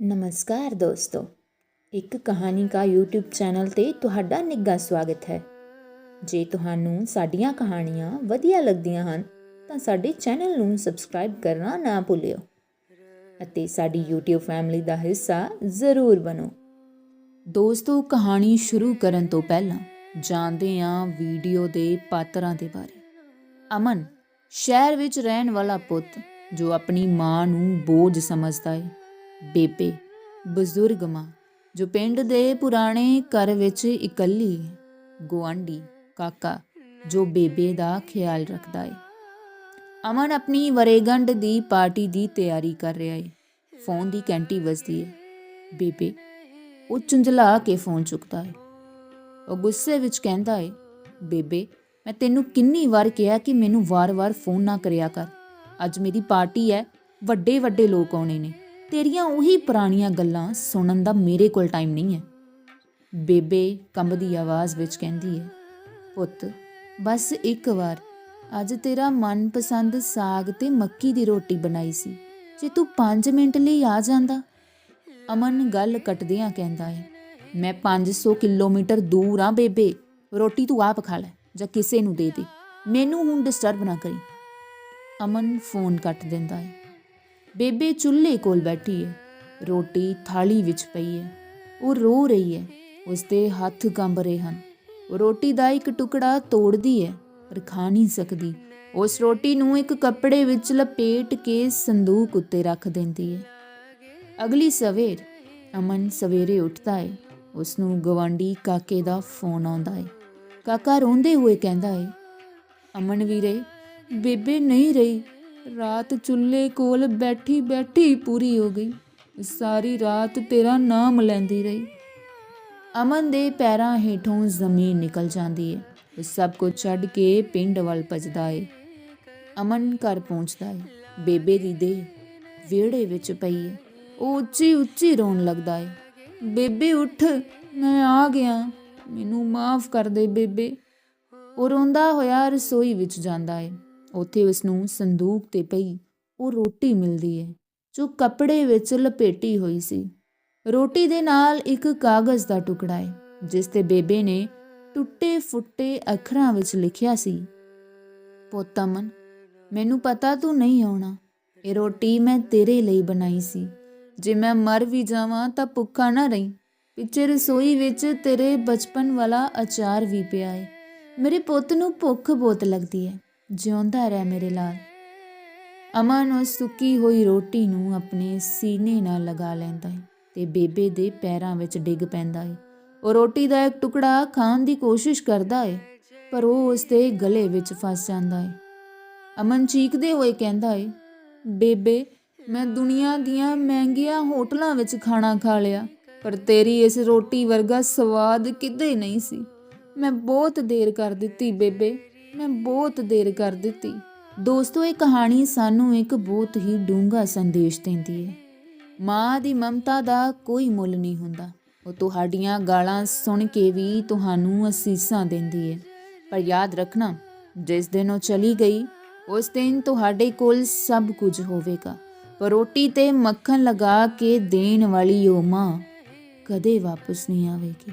ਨਮਸਕਾਰ ਦੋਸਤੋ। ਇੱਕ ਕਹਾਣੀ ਕਾ YouTube ਚੈਨਲ ਤੇ ਤੁਹਾਡਾ ਨਿੱਘਾ ਸਵਾਗਤ ਹੈ। ਜੇ ਤੁਹਾਨੂੰ ਸਾਡੀਆਂ ਕਹਾਣੀਆਂ ਵਧੀਆ ਲੱਗਦੀਆਂ ਹਨ, ਤਾਂ ਸਾਡੇ ਚੈਨਲ ਨੂੰ ਸਬਸਕ੍ਰਾਈਬ ਕਰਨਾ ਨਾ ਭੁੱਲਿਓ ਅਤੇ ਸਾਡੀ YouTube ਫੈਮਿਲੀ ਦਾ ਹਿੱਸਾ ਜ਼ਰੂਰ ਬਣੋ। ਦੋਸਤੋ, ਕਹਾਣੀ ਸ਼ੁਰੂ ਕਰਨ ਤੋਂ ਪਹਿਲਾਂ ਜਾਣਦੇ ਹਾਂ ਵੀਡੀਓ ਦੇ ਪਾਤਰਾਂ ਦੇ ਬਾਰੇ। ਅਮਨ ਸ਼ਹਿਰ ਵਿੱਚ ਰਹਿਣ ਵਾਲਾ ਪੁੱਤ ਜੋ ਆਪਣੀ ਮਾਂ ਨੂੰ ਬੋਝ ਸਮਝਦਾ ਹੈ ਬੇਬੇ ਬਜ਼ੁਰਗ ਮਾਂ ਜੋ ਪਿੰਡ ਦੇ ਪੁਰਾਣੇ ਘਰ ਵਿੱਚ ਇਕੱਲੀ ਹੈ। ਗੁਆਂਢੀ ਕਾਕਾ, ਜੋ ਬੇਬੇ ਦਾ ਖਿਆਲ ਰੱਖਦਾ ਏ। ਅਮਨ ਆਪਣੀ ਵਰੇਗੰਢ ਦੀ ਪਾਰਟੀ ਦੀ ਤਿਆਰੀ ਕਰ ਰਿਹਾ ਏ। ਫੋਨ ਦੀ ਘੰਟੀ ਵੱਜਦੀ ਹੈ ਬੇਬੇ, ਉਹ ਚੁੰਝਲਾ ਕੇ ਫੋਨ ਚੁੱਕਦਾ ਏ। ਉਹ ਗੁੱਸੇ ਵਿੱਚ ਕਹਿੰਦਾ ਏ, ਬੇਬੇ, ਮੈਂ ਤੈਨੂੰ ਕਿੰਨੀ ਵਾਰ ਕਿਹਾ ਕਿ ਮੈਨੂੰ ਵਾਰ-ਵਾਰ ਫੋਨ ਨਾ ਕਰਿਆ ਕਰ। ਅੱਜ ਮੇਰੀ ਪਾਰਟੀ ਹੈ ਵੱਡੇ ਵੱਡੇ ਲੋਕ ਆਉਣੇ ਨੇ। ਤੇਰੀਆਂ ਉਹੀ ਪੁਰਾਣੀਆਂ ਗੱਲਾਂ ਸੁਣਨ ਦਾ ਮੇਰੇ ਕੋਲ ਟਾਈਮ ਨਹੀਂ ਹੈ। ਬੇਬੇ ਕੰਬਦੀ ਆਵਾਜ਼ ਵਿੱਚ ਕਹਿੰਦੀ ਹੈ, ਪੁੱਤ, ਬਸ ਇੱਕ ਵਾਰ। ਅੱਜ ਤੇਰਾ ਮਨਪਸੰਦ ਸਾਗ ਤੇ ਮੱਕੀ ਦੀ ਰੋਟੀ ਬਣਾਈ ਸੀ। ਜੇ ਤੂੰ 5 ਮਿੰਟ ਲਈ ਆ ਜਾਂਦਾ? ਅਮਨ ਗੱਲ ਕੱਟਦਿਆਂ ਕਹਿੰਦਾ ਹੈ, ਮੈਂ 500 ਕਿਲੋਮੀਟਰ ਦੂਰ ਆ ਬੇਬੇ। ਰੋਟੀ ਤੂੰ ਆਪ ਖਾ ਲੈ ਜਾਂ ਕਿਸੇ ਨੂੰ ਦੇ ਦੇ। ਮੈਨੂੰ ਹੁਣ ਡਿਸਟਰਬ ਨਾ ਕਰੀ। ਅਮਨ ਫੋਨ ਕੱਟ ਦਿੰਦਾ ਹੈ ਬੇਬੇ ਚੁੱਲ੍ਹੇ ਕੋਲ ਬੈਠੀ ਹੈ ਰੋਟੀ ਥਾਲੀ ਵਿੱਚ ਪਈ ਹੈ ਉਹ ਰੋ ਰਹੀ ਹੈ ਉਸਦੇ ਹੱਥ ਕੰਬ ਰਹੇ ਹਨ। ਉਹ ਰੋਟੀ ਦਾ ਇੱਕ ਟੁਕੜਾ ਤੋੜਦੀ ਹੈ ਪਰ ਖਾ ਨਹੀਂ ਸਕਦੀ। ਉਸ ਰੋਟੀ ਨੂੰ ਇੱਕ ਕੱਪੜੇ ਵਿੱਚ ਲਪੇਟ ਕੇ ਸੰਦੂਕ ਉੱਤੇ ਰੱਖ ਦਿੰਦੀ ਹੈ ਅਗਲੀ ਸਵੇਰ ਅਮਨ ਸਵੇਰੇ ਉੱਠਦਾ ਹੈ ਉਸ ਨੂੰ ਗਵਾਂਡੀ ਕਾਕੇ ਦਾ ਫੋਨ ਆਉਂਦਾ ਹੈ ਕਾਕਾ ਰੋਂਦੇ ਹੋਏ ਕਹਿੰਦਾ ਹੈ ਅਮਨ ਵੀਰੇ, ਬੇਬੇ ਨਹੀਂ ਰਹੀ। ਰਾਤ ਚੁੱਲ੍ਹੇ ਕੋਲ ਬੈਠੀ ਬੈਠੀ ਪੂਰੀ ਹੋ ਗਈ। ਸਾਰੀ ਰਾਤ ਤੇਰਾ ਨਾਮ ਲੈਂਦੀ ਰਹੀ। ਅਮਨ ਦੇ ਪੈਰਾਂ ਹੇਠੋਂ ਜ਼ਮੀਨ ਨਿਕਲ ਜਾਂਦੀ ਹੈ ਉਹ ਸਭ ਕੁਝ ਛੱਡ ਕੇ ਪਿੰਡ ਵੱਲ ਭੱਜਦਾ ਏ। ਅਮਨ ਘਰ ਪਹੁੰਚਦਾ ਏ। ਬੇਬੇ ਦੀ ਦੇ ਵਿਹੜੇ ਵਿੱਚ ਪਈ ਹੈ ਉਹ ਉੱਚੀ ਉੱਚੀ ਰੋਣ ਲੱਗਦਾ ਏ। ਬੇਬੇ ਉੱਠ, ਮੈਂ ਆ ਗਿਆ। ਮੈਨੂੰ ਮਾਫ ਕਰ ਦੇ ਬੇਬੇ। ਉਹ ਰੋਂਦਾ ਹੋਇਆ ਰਸੋਈ ਵਿੱਚ ਜਾਂਦਾ ਏ। ਉੱਥੇ ਉਸ ਨੂੰ ਸੰਦੂਕ ਤੇ ਪਈ। ਉਹ ਰੋਟੀ ਮਿਲਦੀ ਹੈ ਜੋ ਕੱਪੜੇ ਵਿੱਚ ਲਪੇਟੀ ਹੋਈ ਸੀ। ਰੋਟੀ ਦੇ ਨਾਲ ਇੱਕ ਕਾਗਜ਼ ਦਾ ਟੁਕੜਾ ਹੈ ਜਿਸ ਤੇ ਬੇਬੇ ਨੇ ਟੁੱਟੇ ਫੁੱਟੇ ਅੱਖਰਾਂ ਵਿੱਚ ਲਿਖਿਆ ਸੀ, ਪੁੱਤ ਅਮਨ, ਮੈਨੂੰ ਪਤਾ ਤੂੰ ਨਹੀਂ ਆਉਣਾ। ਇਹ ਰੋਟੀ ਮੈਂ ਤੇਰੇ ਲਈ ਬਣਾਈ ਸੀ। ਜੇ ਮੈਂ ਮਰ ਵੀ ਜਾਵਾਂ ਤਾਂ ਭੁੱਖਾ ਨਾ ਰਹੀ। ਪਿੱਛੇ ਰਸੋਈ ਵਿੱਚ ਤੇਰੇ ਬਚਪਨ ਵਾਲਾ ਅਚਾਰ ਵੀ ਪਿਆ ਹੈ ਮੇਰੇ ਪੁੱਤ ਨੂੰ ਭੁੱਖ ਬਹੁਤ ਲੱਗਦੀ ਹੈ ਜਿਉਂਦਾ ਰਹਿ ਮੇਰੇ ਲਾਲ। ਅਮਨ ਉਸ ਸੁੱਕੀ ਹੋਈ ਰੋਟੀ ਨੂੰ ਆਪਣੇ ਸੀਨੇ ਨਾਲ ਲਗਾ ਲੈਂਦਾ ਹੈ ਤੇ ਬੇਬੇ ਦੇ ਪੈਰਾਂ ਵਿੱਚ ਡਿੱਗ ਪੈਂਦਾ ਹੈ। ਉਹ ਰੋਟੀ ਦਾ ਇੱਕ ਟੁਕੜਾ ਖਾਣ ਦੀ ਕੋਸ਼ਿਸ਼ ਕਰਦਾ ਹੈ, ਪਰ ਉਹ ਉਸ ਦੇ ਗਲੇ ਵਿੱਚ ਫਸ ਜਾਂਦਾ ਹੈ। ਅਮਨ ਚੀਕਦੇ ਹੋਏ ਕਹਿੰਦਾ ਹੈ, ਬੇਬੇ, ਮੈਂ ਦੁਨੀਆ ਦੀਆਂ ਮਹਿੰਗੀਆਂ ਹੋਟਲਾਂ ਵਿੱਚ ਖਾਣਾ ਖਾ ਲਿਆ, ਪਰ ਤੇਰੀ ਇਸ ਰੋਟੀ ਵਰਗਾ ਸਵਾਦ ਕਿਤੇ ਨਹੀਂ ਸੀ। ਮੈਂ ਬਹੁਤ ਦੇਰ ਕਰ ਦਿੱਤੀ, ਬੇਬੇ। ਮੈਂ ਬਹੁਤ ਦੇਰ ਕਰ ਦਿੱਤੀ। ਦੋਸਤੋ, ਇਹ ਕਹਾਣੀ ਸਾਨੂੰ ਇੱਕ ਬਹੁਤ ਹੀ ਡੂੰਘਾ ਸੰਦੇਸ਼ ਦਿੰਦੀ ਹੈ। ਮਾਂ ਦੀ ਮਮਤਾ ਦਾ ਕੋਈ ਮੁੱਲ ਨਹੀਂ ਹੁੰਦਾ। ਉਹ ਤੁਹਾਡੀਆਂ ਗਾਲਾਂ ਸੁਣ ਕੇ ਵੀ ਤੁਹਾਨੂੰ ਅਸੀਸਾਂ ਦਿੰਦੀ ਹੈ। ਪਰ ਯਾਦ ਰੱਖਣਾ, ਜਿਸ ਦਿਨ ਉਹ ਚਲੀ ਗਈ, ਉਸ ਦਿਨ ਤੁਹਾਡੇ ਕੋਲ ਸਭ ਕੁਝ ਹੋਵੇਗਾ। ਪਰ ਰੋਟੀ ਤੇ ਮੱਖਣ ਲਗਾ ਕੇ ਦੇਣ ਵਾਲੀ ਉਹ ਮਾਂ ਕਦੇ ਵਾਪਸ ਨਹੀਂ ਆਵੇਗੀ।